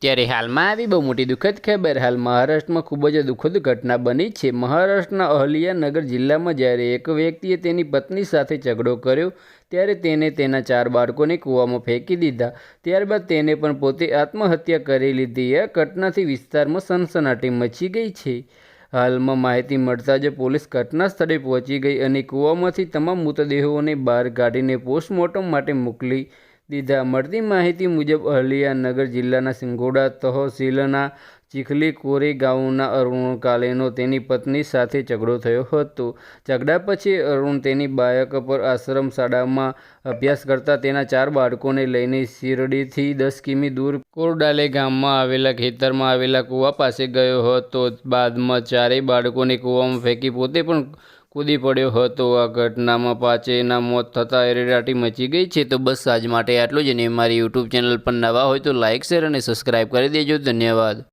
ત્યારે હાલમાં આવી બહુ મોટી દુઃખદ ખબર. હાલ મહારાષ્ટ્રમાં ખૂબ જ દુઃખદ ઘટના બની છે. મહારાષ્ટ્રના અહલિયાનગર જિલ્લામાં જ્યારે એક વ્યક્તિએ તેની પત્ની સાથે ઝઘડો કર્યો, ત્યારે તેને તેના ચાર બાળકોને કૂવામાં ફેંકી દીધા. ત્યારબાદ તેને પણ પોતે આત્મહત્યા કરી લીધી. આ ઘટનાથી વિસ્તારમાં સનસનાટી મચી ગઈ છે. હાલમાં માહિતી મળતા જ પોલીસ ઘટના સ્થળે પહોંચી ગઈ અને કૂવામાંથી તમામ મૃતદેહોને બહાર કાઢીને પોસ્ટમોર્ટમ માટે મોકલી દીધા. મળતી માહિતી મુજબ અહલિયાનગર જિલ્લાના સિંગોડા, તહસીલના ચીખલી કોરી ગામના અરુણ કાલેનો તેની પત્ની સાથે ઝઘડો થયો હતો. ઝઘડા પછી અરુણ તેની બાયક પર આશ્રમ શાળામાં અભ્યાસ કરતા તેના ચાર બાળકોને લઈને શિરડીથી દસ કિમી દૂર કોરડાલે ગામમાં આવેલા ખેતરમાં આવેલા કૂવા પાસે ગયો હતો. બાદમાં ચારેય બાળકોને કૂવામાં ફેંકી પોતે પણ કૂદી પડ્યો હતો આ ઘટનામાં પાંચેયના મોત થતાં એરેરાટી મચી ગઈ છે. તો બસ આજ માટે આટલું જ અને મારી યુટ્યુબ ચેનલ પર નવા હોય તો લાઇક શેર અને સબસ્ક્રાઈબ કરી દેજો. ધન્યવાદ.